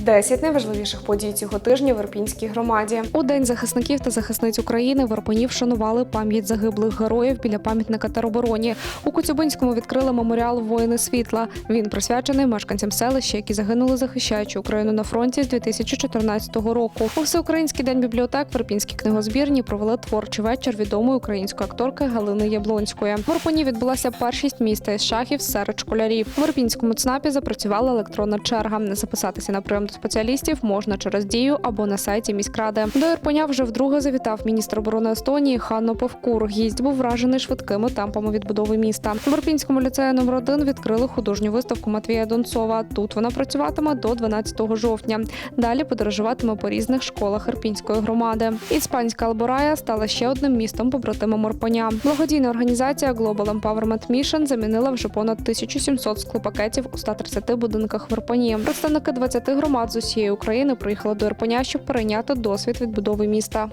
10 найважливіших подій цього тижня в Ірпінській громаді. У день захисників та захисниць України в Ірпені вшанували пам'ять загиблих героїв біля пам'ятника теробороні. У Коцюбинському відкрили меморіал Воїни світла. Він присвячений мешканцям селища, які загинули, захищаючи Україну на фронті з 2014 року. У всеукраїнський день бібліотек в Ірпінській книгозбірні провели творчий вечір відомої української акторки Галини Яблонської. В Ірпені відбулася першість міста із шахів серед школярів. В Ірпінському ЦНАПі запрацювала електронна черга. Записатися на прийом до спеціалістів можна через дію або на сайті міськради. До Ірпеня вже вдруге завітав міністр оборони Естонії Ханно Певкур. Гість був вражений швидкими темпами відбудови міста. В Ірпінському ліцеї номер 1 відкрили художню виставку Матвія Донцова. Тут вона працюватиме до 12 жовтня. Далі подорожуватиме по різних школах Ірпінської громади. Іспанська Алборая стала ще одним містом побратимом Ірпеня. Благодійна організація Global Empowerment Mission замінила вже понад 1700 склопакетів у 130 будинках в Ірпені. Представники 20 громад з усієї України приїхали до Ірпеня, щоб перейняти досвід відбудови міста.